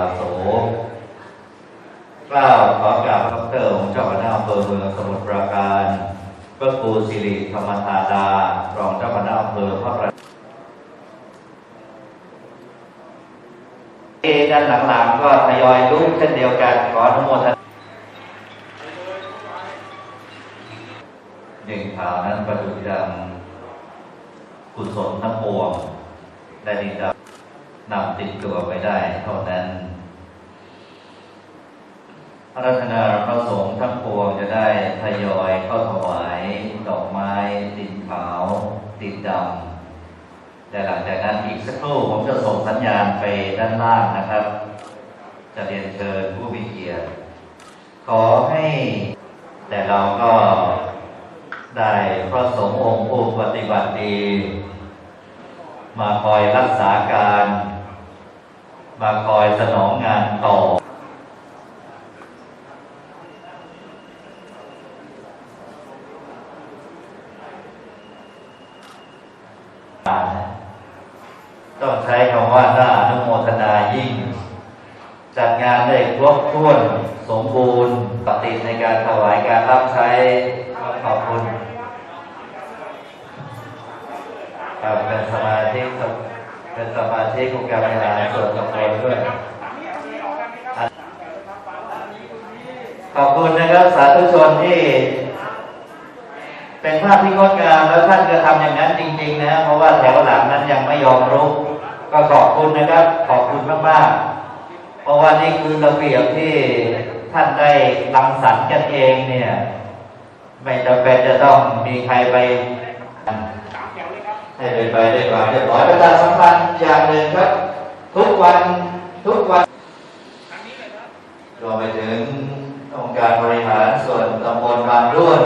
อาโสกล่าวขอกราบพระเตอร์ของเจ้าคณะอำเภอเมืองสมุทรปราการพระครูสิริธรรมธาดารองเจ้าคณะอำเภอพระประเอด้านหลังๆก็ทยอยลุกเช่นเดียวกันขออนุโมทนาหนึ่งข่าวนั้นประดุจดังกุศลทั้งปวงได้ดีดับ นำติดตัวไปได้เท่านั้นพระรัตนาพระสงฆ์ทั้งปวงจะได้ทยอยเข้าถวายดอกไม้ติดขาว ติดดำแต่หลังจากนั้นอีกสักครู่ผมจะส่งสัญญาณไปด้านล่างนะครับ จะเรียนเชิญผู้มีเกียรติขอให้แต่เราก็ได้พระสงฆ์องค์ผู้ปฏิบัติดี มาคอยรักษาการ มาคอยสนองงานต่อ ต้องใช้คำว่าน่าอนุโมทนายิ่ง จัดงานได้ครบถ้วนสมบูรณ์ปฏิในการถวายการรับใช้ขอบคุณครับเป็นสมาธิครับ เป็นสมาธิของการบริหารส่วนตำบลด้วยขอบคุณนะครับสาธุชนที่ เป็นภาพที่งดงามแล้วท่านจะทำอย่างนั้นจริง ๆ นะ เพราะว่าแถวหลังนั้นยังไม่ยอมรู้ก็ขอบคุณนะครับ ขอบคุณมากๆ เพราะว่านี่คือระเบียบที่ท่านได้รังสรรค์กันเองเนี่ย ไม่จำเป็นจะต้องมีใครไป ให้เป็นไปด้วยความเรียบร้อยประชาสัมพันธ์อย่างหนึ่งครับ ทุกวันทุกวันรวมไปถึงองค์การบริหารส่วนตำบลบางรุ่น